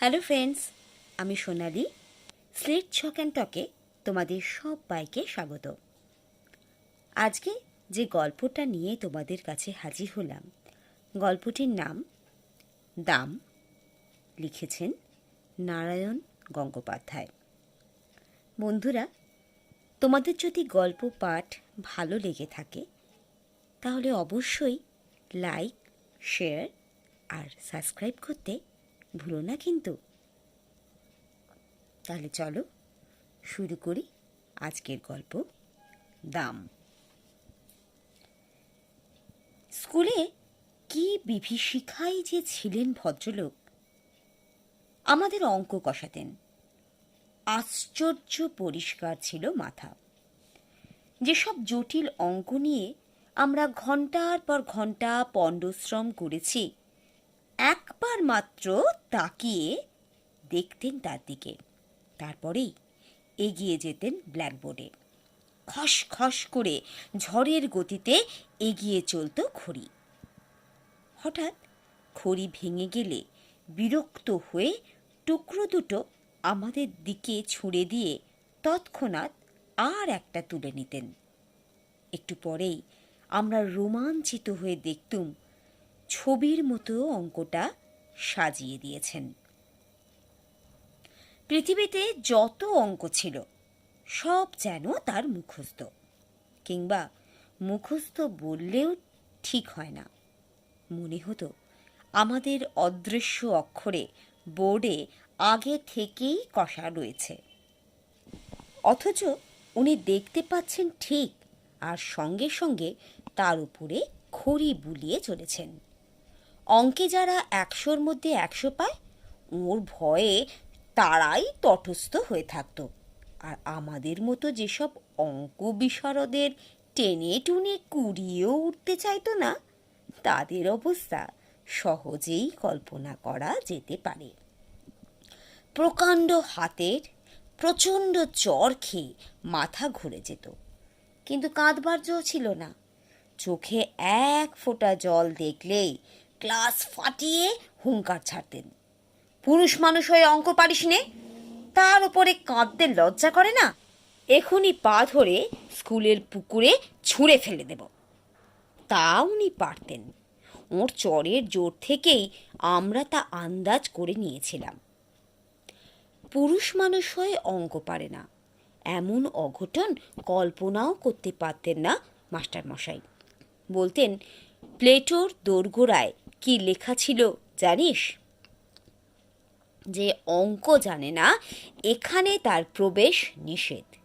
Hello friends আমি সোনালি। Slate ছক and টকে তোমাদের সব বাইকে স্বাগত। আজকে যে গল্পটা নিয়ে তোমাদের কাছে হাজির হলাম, গল্পটির নাম দাম লিখেছেন নারায়ণ গঙ্গোপাধ্যায়। বন্ধুরা, তোমাদের যদি গল্প পাঠ ভালো লেগে থাকে, তাহলে অবশ্যই লাইক শেয়ার আর সাবস্ক্রাইব করতে ভুলো না কিন্তু। তাহলে চলো, শুরু করি আজকের গল্প, দাম। স্কুলে কি বিভীষিকাই যে ছিলেন ভদ্রলোক, আমাদের অঙ্ক কষাতেন। আশ্চর্য পরিষ্কার ছিল মাথা। যেসব জটিল অঙ্ক নিয়ে আমরা ঘণ্টার পর ঘণ্টা পণ্ডশ্রম করেছি একবার মাত্র তাকিয়ে দেখতেন তার দিকে। তারপরেই এগিয়ে যেতেন ব্ল্যাকবোর্ডে খস খস করে ঝড়ের গতিতে এগিয়ে চলত খড়ি। হঠাৎ খড়ি ভেঙে গেলে বিরক্ত হয়ে টুকরো দুটো আমাদের দিকে ছুঁড়ে দিয়ে তৎক্ষণাৎ আর একটা তুলে নিতেন। একটু পরেই আমরা রোমাঞ্চিত হয়ে দেখতুম ছবির মতো অঙ্কটা সাজিয়ে দিয়েছেন। পৃথিবীতে যত অঙ্ক ছিল, সব যেন তার মুখস্থ, কিংবা মুখস্থ বললেও ঠিক হয় না। মনে হতো, আমাদের অদৃশ্য অক্ষরে বোর্ডে আগে থেকেই কষা রয়েছে। অথচ উনি দেখতে পাচ্ছেন ঠিক, আর সঙ্গে সঙ্গে তার উপরে খড়ি বুলিয়ে চলেছেন। অঙ্কে যারা একশোর মধ্যে একশো পায়, ওর ভয়ে তারাই তটস্থ হয়ে থাকতো। আর আমাদের মতো যেসব অঙ্ক বিশারদের টেনে টুনে কুড়িয়েও উঠতে চাইতো না, তাদের অবস্থা সহজেই কল্পনা করা যেতে পারে। প্রকাণ্ড হাতের, প্রচণ্ড চর খেয়ে মাথা ঘুরে যেত। কিন্তু কাঁদবার জো ছিল না। চোখে এক ফোঁটা জল দেখলেই ক্লাস ফাটিয়ে হুঙ্কার ছাড়তেন। পুরুষ মানুষ হয়ে অঙ্ক পারিস নে, তার উপরে কাঁদতে লজ্জা করে না? এখনই পা ধরে স্কুলের পুকুরে ছুঁড়ে ফেলে দেব। তা উনি পারতেন। ওর চরের জোর থেকেই আমরা তা আন্দাজ করে নিয়েছিলাম। পুরুষ মানুষ হয়ে অঙ্ক পারে না। এমন অঘটন কল্পনাও করতে পারতেন না মাস্টারমশাই। বলতেন, প্লেটোর দোরগোড়ায় কি লেখা ছিল জানিস? যে অঙ্ক জানে না, এখানে তার প্রবেশ নিষেধ।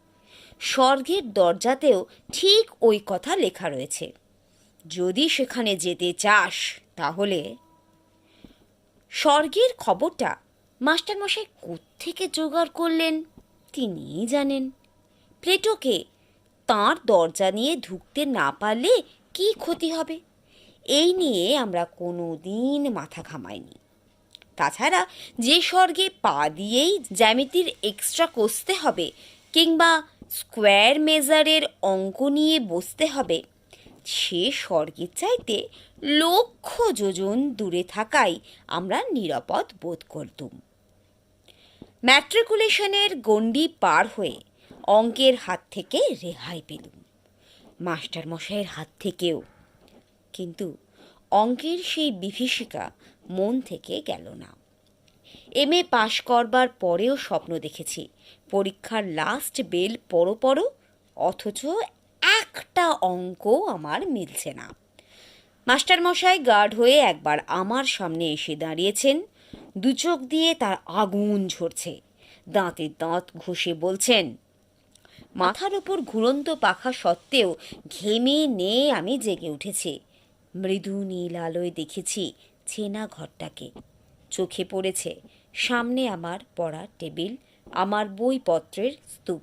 স্বর্গের দরজাতেও ঠিক ওই কথা লেখা রয়েছে। যদি সেখানে যেতে চাস, তাহলে স্বর্গের খবরটা মাস্টারমশাই কোত্থেকে জোগাড় করলেন, তিনিই জানেন। প্লেটোকে তাঁর দরজা নিয়ে ঢুকতে না পারলে কি ক্ষতি হবে? এই নিয়ে আমরা কোনো দিন মাথা ঘামাইনি। তাছাড়া যে স্বর্গে পা দিয়েই জ্যামিতির এক্সট্রা কষতে হবে কিংবা স্কোয়ার মেজারের অঙ্ক নিয়ে বসতে হবে, সে স্বর্গের চাইতে লক্ষ যোজন দূরে থাকাই আমরা নিরাপদ বোধ করতুম। ম্যাট্রিকুলেশনের গণ্ডি পার হয়ে অঙ্কের হাত থেকে রেহাই পেলুম। মাস্টার মশাইয়ের হাত থেকেও কিন্তু অঙ্কের সেই বিভীষিকা মন থেকে গেল না। এম এ পাশ করবার পরেও স্বপ্ন দেখেছি, পরীক্ষার লাস্ট বেল পড়ো পড়ো অথচ একটা অঙ্ক আমার মিলছে না। মাস্টারমশাই গার্ড হয়ে একবার আমার সামনে এসে দাঁড়িয়েছেন, দু চোখ দিয়ে তার আগুন ঝরছে, দাঁতে দাঁত ঘষে বলছেন, মাথার ওপর ঘুরন্ত পাখা সত্ত্বেও ঘেমে নে আমি জেগে উঠেছি মৃদু নীল আলোয় দেখেছি চেনা ঘরটাকে। চোখে পড়েছে, সামনে আমার পড়া টেবিল, আমার বইপত্রের স্তূপ।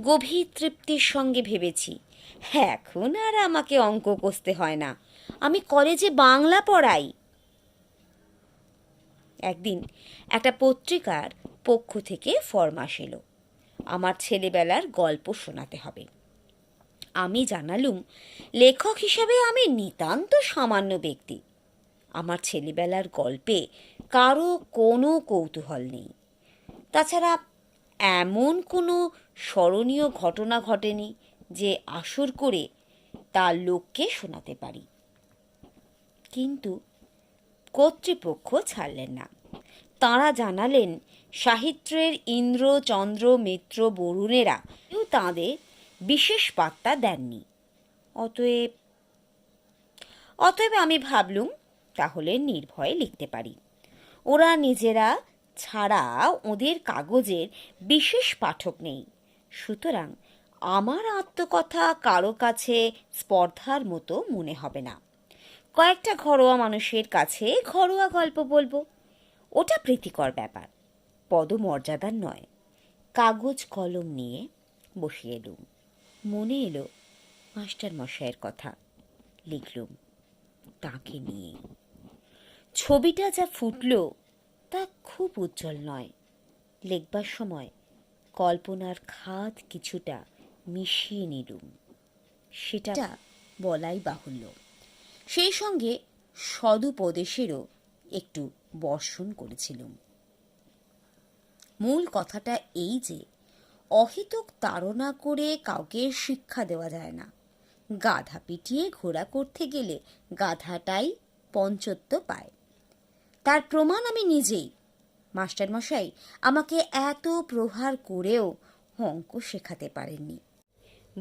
গভীর তৃপ্তির সঙ্গে ভেবেছি হ্যাঁ এখন আর আমাকে অঙ্ক কষতে হয় না। আমি কলেজে বাংলা পড়াই। একদিন একটা পত্রিকার পক্ষ থেকে ফরমাস এলো। আমার ছেলেবেলার গল্প শোনাতে হবে। আমি জানালুম, লেখক হিসাবে আমি নিতান্ত সামান্য ব্যক্তি। আমার ছেলেবেলার গল্পে কারও কোনো কৌতূহল নেই। তাছাড়া এমন কোনো স্মরণীয় ঘটনা ঘটেনি যে আসর করে তার লোককে শোনাতে পারি। কিন্তু কর্তৃপক্ষ ছাড়লেন না। তাঁরা জানালেন, সাহিত্যের ইন্দ্র চন্দ্র মিত্র বরুণেরা তাঁদের বিশেষ পাত্তা দেননি। অতএব অতএব আমি ভাবলুম, তাহলে নির্ভয়ে লিখতে পারি। ওরা নিজেরা ছাড়া ওদের কাগজের বিশেষ পাঠক নেই। সুতরাং আমার আত্মকথা কারও কাছে স্পর্ধার মতো মনে হবে না। কয়েকটা ঘরোয়া মানুষের কাছে ঘরোয়া গল্প বলব। ওটা প্রীতিকর ব্যাপার, পদমর্যাদার নয়। কাগজ কলম নিয়ে বসিয়ে এলুম মনে এলো মাস্টার মশাইয়ের কথা। লিখলুম তাকে নিয়ে। ছবিটা যা ফুটলো তা খুব উজ্জ্বল নয়। লেখবার সময় কল্পনার খাদ কিছুটা মিশিয়ে নিলুম। সেটা বলাই বাহুল্য। সেই সঙ্গে সদুপদেশেরও একটু বর্ষণ করেছিলুম। মূল কথাটা এই যে অহেতুক তাড়না করে কাউকে শিক্ষা দেওয়া যায় না। গাধা পিটিয়ে ঘোড়া করতে গেলে গাধাটাই পঞ্চত্ব পায়। তার প্রমাণ আমি নিজেই। মাস্টারমশাই, আমাকে এত প্রহার করেও অঙ্ক শেখাতে পারেননি।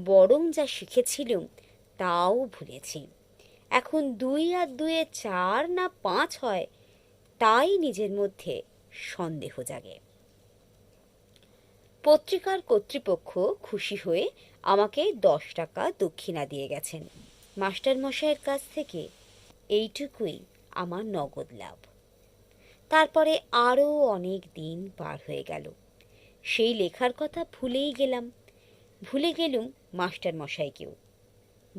বরং যা শিখেছিলুম তাও ভুলেছি। এখন দুই আর দুয়ে চার না পাঁচ হয়, তাই নিজের মধ্যে সন্দেহ জাগে। পত্রিকার কর্তৃপক্ষ খুশি হয়ে আমাকে দশ টাকা দক্ষিণা দিয়ে গেছেন। মাস্টার মশাইয়ের কাছ থেকে এইটুকুই আমার নগদ লাভ। তারপরে আরও অনেক দিন পার হয়ে গেল। সেই লেখার কথা ভুলেই গেলাম। ভুলে গেলুম মাস্টার মশাইকেও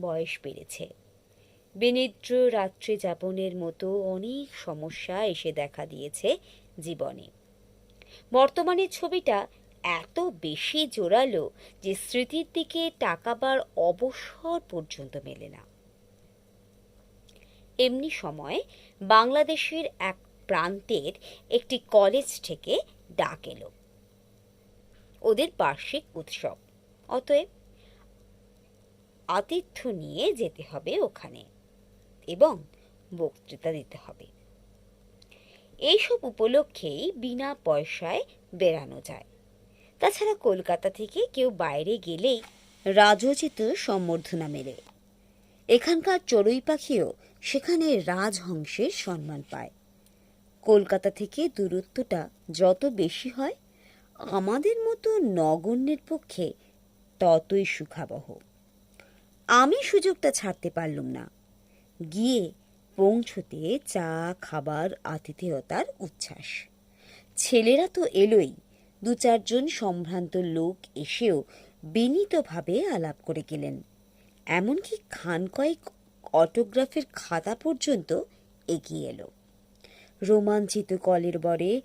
বয়স বেড়েছে। বিনিদ্র রাত্রি যাপনের মতো অনেক সমস্যা এসে দেখা দিয়েছে জীবনে। বর্তমানে ছবিটা এত বেশি জোরালো যে স্মৃতির দিকে টাকাবার অবসর পর্যন্ত মেলে না। এমনি সময় বাংলাদেশের এক প্রান্তের একটি কলেজ থেকে ডাক এলো। ওদের বার্ষিক উৎসব। অতএব আতিথ্য নিয়ে যেতে হবে ওখানে এবং বক্তৃতা দিতে হবে। এইসব উপলক্ষেই বিনা পয়সায় বেড়ানো যায়। তাছাড়া কলকাতা থেকে কেউ বাইরে গেলেই রাজোচিত সম্বর্ধনা মেলে। এখানকার চড়ুই পাখিও সেখানে রাজহংসের সম্মান পায়। কলকাতা থেকে দূরত্বটা যত বেশি হয়, আমাদের মতো নগণ্যের পক্ষে ততই সুখাবহ। আমি সুযোগটা ছাড়তে পারলুম না। গিয়ে পৌঁছতে চা, খাবার, আতিথেয়তার উচ্ছ্বাস। ছেলেরা তো এলোই। দু চারজন সম্ভ্রান্ত লোক এসেও বিনীতভাবে আলাপ করে গেলেন। এমনকি খান কয়েক অটোগ্রাফের খাতা পর্যন্ত এগিয়ে এলো। রোমাঞ্চিত কলের বরে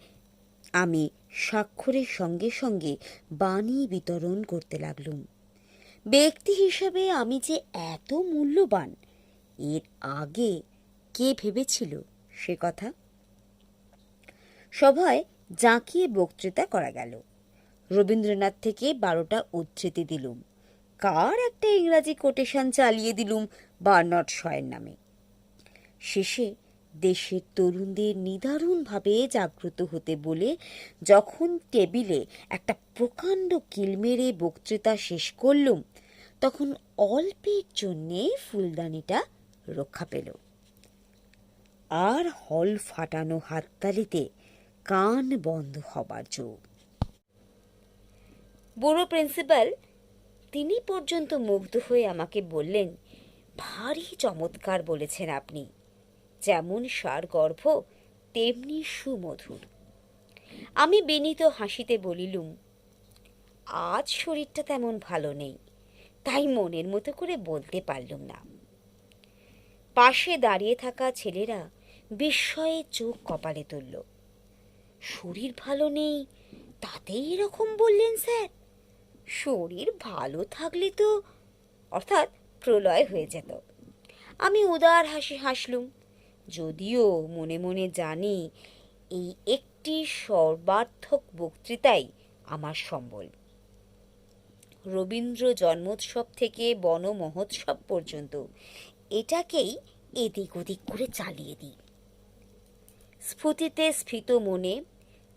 আমি স্বাক্ষরের সঙ্গে সঙ্গে বাণী বিতরণ করতে লাগলুম। ব্যক্তি হিসাবে আমি যে এত মূল্যবান, এর আগে কে ভেবেছিল সে কথা? সভায় জাঁকিয়ে বক্তৃতা করা গেল। রবীন্দ্রনাথ থেকে বারোটা উদ্ধৃতি দিলুম। কার একটা ইংরাজি কোটেশন চালিয়ে দিলুম বার্নট শয়ের নামে? শেষে দেশের তরুণদের নিদারুণভাবে জাগ্রত হতে বলে যখন টেবিলে একটা প্রকাণ্ড কিল মেরে বক্তৃতা শেষ করলুম, তখন অল্পের জন্যে ফুলদানিটা রক্ষা পেল। আর হল ফাটানো হাততালিতে কান বন্ধ হবার যোগ। বুড়ো প্রিন্সিপাল, তিনি পর্যন্ত মুগ্ধ হয়ে আমাকে বললেন, ভারী চমৎকার বলেছেন আপনি। যেমন সার গর্ভ তেমনি সুমধুর। আমি বিনীত হাসিতে বলিলুম, আজ শরীরটা তেমন ভালো নেই, তাই মনের মতো করে বলতে পারলুম না। পাশে দাঁড়িয়ে থাকা ছেলেরা বিস্ময়ে চোখ কপালে তুলল। শরীর ভালো নেই, তাতেই এরকম বললেন স্যার। শরীর ভালো থাকলে তো, অর্থাৎ প্রলয় হয়ে যেত। আমি উদার হাসি হাসলুম। যদিও মনে মনে জানি, এই একটি সর্বার্থক বক্তৃতাই আমার সম্বল। রবীন্দ্র জন্মোৎসব থেকে বন মহোৎসব পর্যন্ত এটাকেই এদিক ওদিক করে চালিয়ে দিই। স্ফুতিতে স্ফীত মনে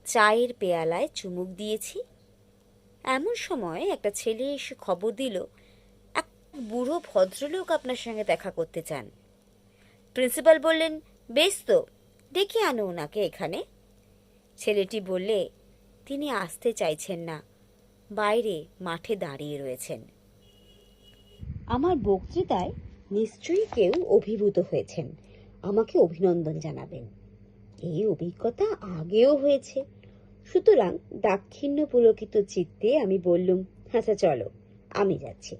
চায়ের পেয়ালায় চুমুক দিয়েছি। এমন সময় একটা ছেলে এসে খবর দিল, এক বুড়ো ভদ্রলোক আপনার সঙ্গে দেখা করতে চান। প্রিন্সিপাল বললেন, বেশ তো, ডেকে আনো ওনাকে এখানে। ছেলেটি বললে, তিনি আসতে চাইছেন না, বাইরে মাঠে দাঁড়িয়ে রয়েছেন। আমার বক্তৃতায় নিশ্চয়ই কেউ অভিভূত হয়েছেন। আমাকে অভিনন্দন জানাবেন। এই অভিজ্ঞতা আগেও হয়েছে। সুতরাং দাক্ষিণ্য পুলকিত চিত্তে আমি বললুম আচ্ছা চলো, আমি যাচ্ছি।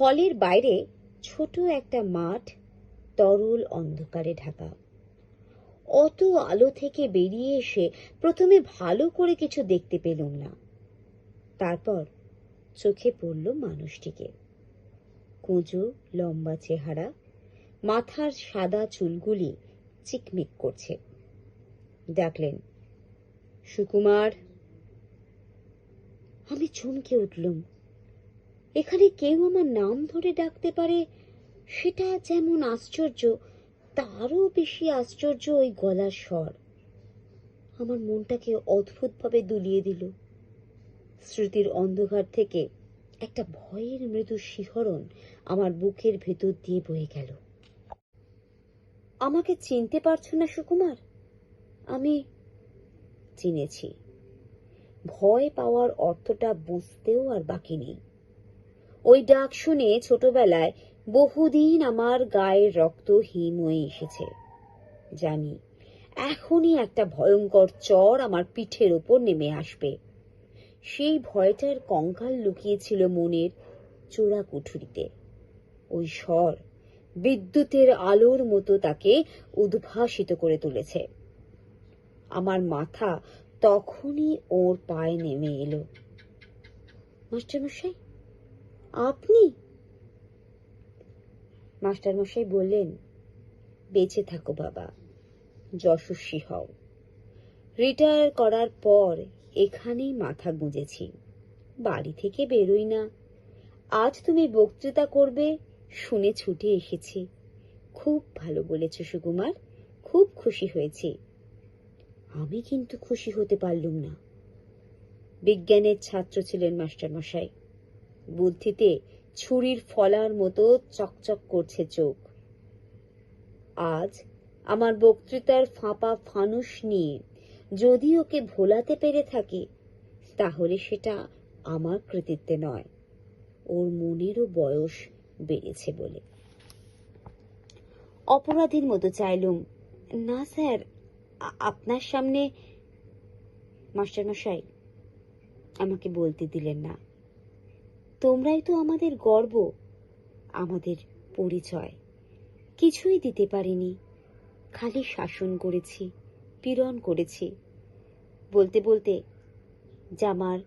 হলের বাইরে ছোট একটা মাঠ তরল অন্ধকারে ঢাকা। অত আলো থেকে বেরিয়ে এসে প্রথমে ভালো করে কিছু দেখতে পেলুম না। তারপর চোখে পড়ল মানুষটিকে। কুঁজো, লম্বা চেহারা, মাথার সাদা চুলগুলি চিকমিক করছে। ডাকলেন সুকুমার, আমি চমকে উঠলুম। এখানে কেউ আমার নাম ধরে ডাকতে পারে, সেটা যেমন আশ্চর্য, তারও বেশি আশ্চর্য ওই গলার স্বর। আমার মনটাকে অদ্ভুতভাবে দুলিয়ে দিল। স্মৃতির অন্ধকার থেকে একটা ভয়ের মৃদু শিহরণ আমার বুকের ভেতর দিয়ে বয়ে গেল। আমাকে চিনতে পারছ না সুকুমার? আমি চিনেছি। ভয় পাওয়ার অর্থটা বুঝতেও আর বাকি নেই। ওই ডাক শুনে ছোটবেলায় বহুদিন আমার গায়ের রক্ত হিম হয়ে এসেছে। জানি, এখনই একটা ভয়ঙ্কর চর আমার পিঠের ওপর নেমে আসবে। সেই ভয়টার কঙ্কাল লুকিয়েছিল মনের চোরা কুঠুরিতে। ওই স্বর বিদ্যুতের আলোর মতো তাকে উদ্ভাসিত করে তুলেছে। আমার মাথা তখনই ওর পায়ে নেমে এলো। মাস্টারমশাই, আপনি? মাস্টারমশাই বললেন, বেঁচে থাকো বাবা, যশস্বী হও। রিটায়ার করার পর এখানেই মাথা গুঁজেছি। বাড়ি থেকে বেরোই না। আজ তুমি বক্তৃতা করবে, শুনে ছুটে এসেছি। খুব ভালো বলেছ সুকুমার, খুব খুশি হয়েছি। আমি কিন্তু খুশি হতে পারলুম না। বিজ্ঞানের ছাত্র ছিলেন মাস্টারমশাই বুদ্ধিতে ছুরির ফলার মতো চকচক করছে চোখ। আজ আমার বক্তৃতার ফাঁপা ফানুস নিয়ে যদি ওকে ভোলাতে পেরে থাকি, তাহলে সেটা আমার কৃতিত্বে নয়। ওর মনেরও বয়স বেড়েছে বলে। অপরাধীর মতো চাইলুম, না স্যার আপনার সামনে মাস্টারমশাই আমাকে বলতে দিলেন না। তোমরাই তো আমাদের গর্ব, আমাদের পরিচয়। কিছুই দিতে পারিনি। খালি শাসন করেছি, পীড়ন করেছি। বলতে বলতে জামার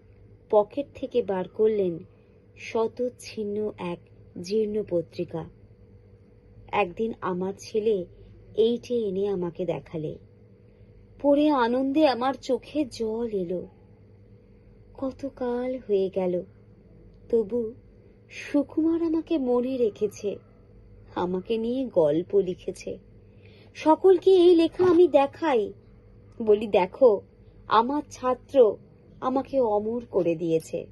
পকেট থেকে বার করলেন শত ছিন্ন এক জীর্ণ পত্রিকা। একদিন আমার ছেলে এইটে এনে আমাকে দেখালে। পড়ে আনন্দে আমার চোখে জল এলো। কতকাল হয়ে গেল। তবু সুকুমার আমাকে মনে রেখেছে, আমাকে নিয়ে গল্প লিখেছে। সকলকে এই লেখা আমি দেখাই। বলি, দেখো, আমার ছাত্র আমাকে অমর করে দিয়েছে।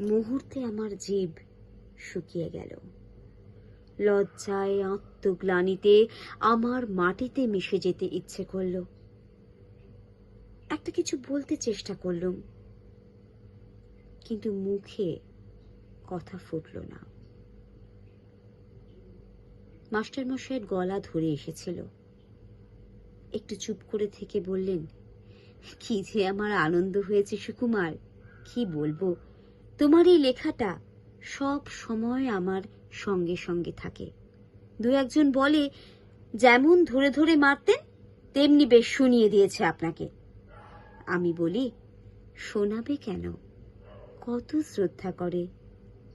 মুহূর্তে আমার জীব শুকিয়ে গেল। লজ্জায় আত্মগ্লানিতে আমার মাটিতে মিশে যেতে ইচ্ছে করল। একটা কিছু বলতে চেষ্টা করলুম, কিন্তু মুখে কথা ফুটল না। মাস্টারমশাইয়ের গলা ধরে এসেছিল। একটু চুপ করে থেকে বললেন, কি যে আমার আনন্দ হয়েছে সুকুমার, কি বলব? তোমার এই লেখাটা সব সময় আমার সঙ্গে সঙ্গে থাকে। দু একজন বলে, যেমন ধরে ধরে মারতেন, তেমনি বেশ শুনিয়ে দিয়েছে আপনাকে। আমি বলি, শোনাবে কেন? কত শ্রদ্ধা করে।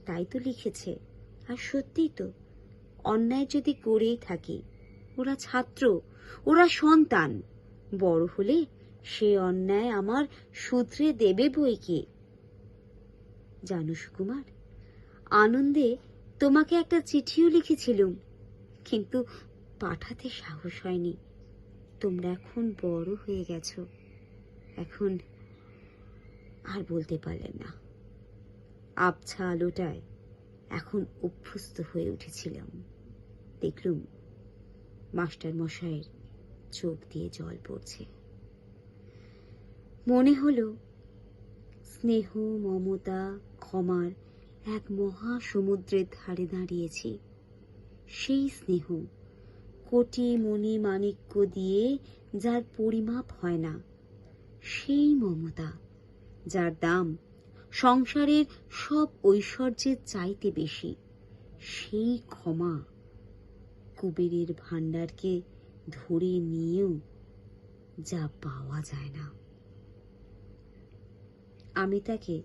তাই তো লিখেছে। আর সত্যিই তো, অন্যায় যদি করেই থাকি, ওরা ছাত্র, ওরা সন্তান, বড় হলে সে অন্যায় আমার শুধরে দেবে বই কি? জানো সুকুমার, আনন্দে তোমাকে একটা চিঠিও লিখেছিলুম, কিন্তু পাঠাতে সাহস হয়নি। তোমরা এখন বড় হয়ে গেছো। এখন আর বলতে পারলেন না। আবছা আলোটায় এখন অভ্যস্ত হয়ে উঠেছিলাম। দেখলুম মাস্টার মশাইয়ের চোখ দিয়ে জল পড়ছে। মনে হলো স্নেহ, মমতা, ক্ষমার এক মহা সমুদ্রের ধারে দাঁড়িয়েছি। সেই স্নেহ কোটি মণি মাণিক্য দিয়ে যার পরিমাপ হয় না, সেই মমতা, যার দাম সংসারের সব ঐশ্বর্যের চাইতে বেশি, সেই ক্ষমা কুবেরের ভাণ্ডারকে ধরে নিয়েও যা পাওয়া যায় না। আমি তাকে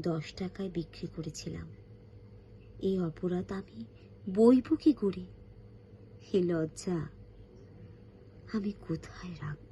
দশ টাকায় বিক্রি করেছিলাম। এই অপরাধ আমি বইব কি করে। হে লজ্জা, আমি কোথায় রাখব?